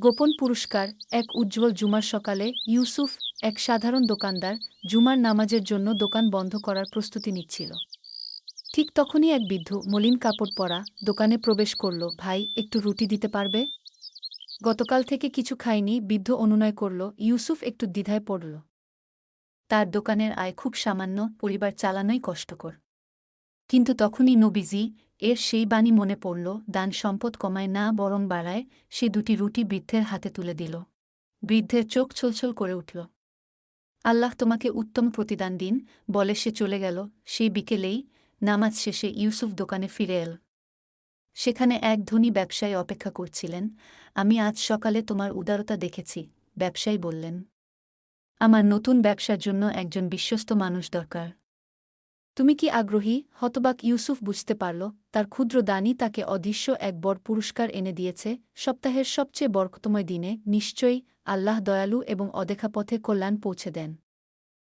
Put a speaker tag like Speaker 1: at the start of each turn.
Speaker 1: গোপন পুরস্কার, এক উজ্জ্বল জুমার সকালে ইউসুফ, এক সাধারণ দোকানদার, জুমার নামাজের জন্য দোকান বন্ধ করার প্রস্তুতি নিচ্ছিল। ঠিক তখনই এক বৃদ্ধ মলিন কাপড় পরা দোকানে প্রবেশ করল, ভাই, একটু রুটি দিতে পারবে? গতকাল থেকে কিছু খাইনি বৃদ্ধ অনুনয় করল, ইউসুফ একটু দ্বিধায় পড়ল। তার দোকানের আয় খুব সামান্য, পরিবার চালানোই কষ্টকর। কিন্তু তখনই নবীজি এর সেই বাণী মনে পড়ল, দান সম্পদ কমায় না বরং বাড়ায়, সে দুটি রুটি বৃদ্ধের হাতে তুলে দিল। বৃদ্ধের চোখ ছলছল করে উঠল। আল্লাহ তোমাকে উত্তম প্রতিদান দিন, বলে সে চলে গেল সেই বিকেলেই নামাজ শেষে ইউসুফ দোকানে ফিরে এল। সেখানে এক ধনী ব্যবসায়ী অপেক্ষা করছিলেন, আমি আজ সকালে তোমার উদারতা দেখেছি ব্যবসায়ী বললেন। আমার নতুন ব্যবসার জন্য একজন বিশ্বস্ত মানুষ দরকার। তুমি কি আগ্রহী? হতবাক ইউসুফ বুঝতে পারল, তার ক্ষুদ্র দানি তাকে অদৃশ্য এক বড় পুরস্কার এনে দিয়েছে, সপ্তাহের সবচেয়ে বরকতময় দিনে নিশ্চয়ই আল্লাহ দয়ালু এবং অদেখা পথে কল্যাণ পৌঁছে দেন।